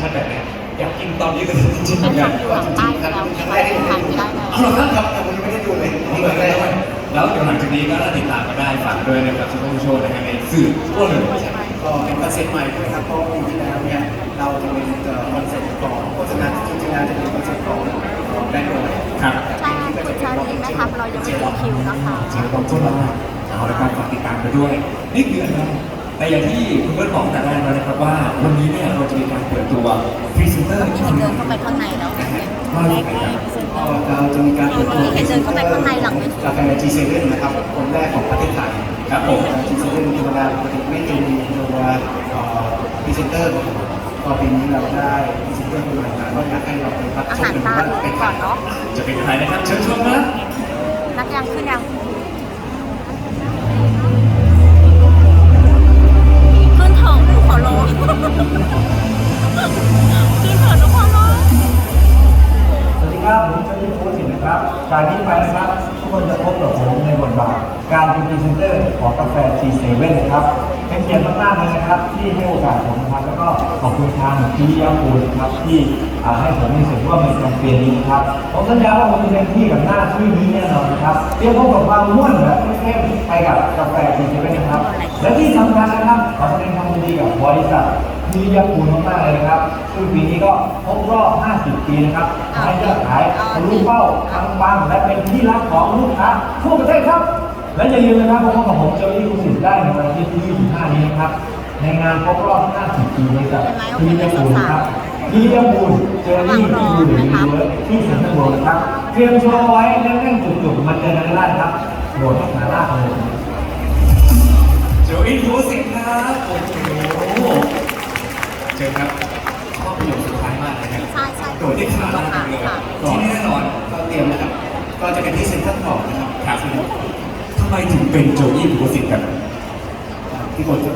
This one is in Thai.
ชัดๆแบบเนี้ยอยากกินตอนนี้เลยจริงๆไม่เนี่ยทำอยู่หลังใต้แล้วครั้งแรกที่ผมทานไม่ได้แล้วเอาเหรอครับแต่ผมยังไม่ได้ดูเลยนี่เลยได้แล้วเดี๋ยวหลังจากนี้ก็ติดตามกันได้ฝากด้วยนะครับซุปเปอร์โชว์นะฮะในสื่อทั่วเลยก็เป็นคอนเซ็ปต์ใหม่ด้วยครับเพราะปีที่แล้วเนี่ยเราจะเป็นคอนเซ็ปต์ของโฆษณาจริงๆแล้วจะเป็นคอนเซ็ปต์ของแบรนด์โดยครับใช่คุณชาลีนะครับเรายังไม่มีคิวนะคะใช่ต้องต้นแล้วเอาละครับฝากติดตามกันด้วยนี่คืออะไรแต่อย่างที่คุณเบิร์ตบอกแต่แรกแล้วนะครับว่าวันนี้เนี่ยเราจะมีการเปิด ตัวพรีเซนเตอร์เห็นเดินเข้าไปข้างในแล้วว่าอย่างไรครับก็เราจะมีการเปิดตัวเห็นเดินเข้าไปข้างในหลังเวทีกาแฟ G7 นะครับคนแรกของประเทศไทยครับผม G7 ธรรมดาปกติไม่เคยมีตัวพรีเซนเตอร์ก็ปีนี้เราได้พรีเซนเตอร์คนใหม่มาก็อยากให้เราไปรับอาชหามรกันตาว่าดูเป็นก่อนเนาะจะเป็นใครนะครับเชิญชมนะนับยังขึ้นยัง จากนี้ไปนะครับทุกคนจะพบกับผมในบทบาทการเป็นพรีเซนเตอร์ของกาแฟ G7 นะครับเป็นเกียรติมากๆเลยนะครับ ที่ให้โอกาสผมนะครับ แล้วก็ขอบคุณทางพี่ยาคูนะครับที่ให้ผมมีส่วนร่วมในแคมเปญนี้นะครับผมสัญญาว่าผมจะเต็มที่กับหน้าที่นี้แน่นอนนะครับเตรียมพบกับความม่วนแบบเข้มๆไปกับกาแฟ G7 นะครับและที่สำคัญนะครับ บริษัทที่ยาคูลมากๆเลยนะครับ ซึ่งปีนี้ก็ครบรอบ 50 ปีนะครับทำให้ยอดขายทะลุเป้าทั้งปังและเป็นที่รักของลูกค้าทั่วประเทศครับ และอย่าลืมนะครับพบกับผมเจอรี่คุณสิทธิ์ได้ในวันอาที่ที่ 25 นี้นะครับ ในงานครบรอบ 50 ปีบริษัทที่ยาคูลนครับที่ยาคูลเจอรี่ที่ดูหรือดีเวิร์กที่เซ็นทรัลเวิลด์นะครับ เตรียมโชว์ไว้แน่นๆจุกๆมาเจอกันได้ครับโหลดหาล่าเลย อบประโยคสุดท้ายมากเลยนะใช่ใช่โดดที่ขาเราเลยค่ะที่แน่นอนก็เตรียมนะครับ ก็จะเป็นที่เซ็นทรัลพอร์ตนะครับครับทำไมถึงเป็นโจอี้ทูสิครับที่ผมจะ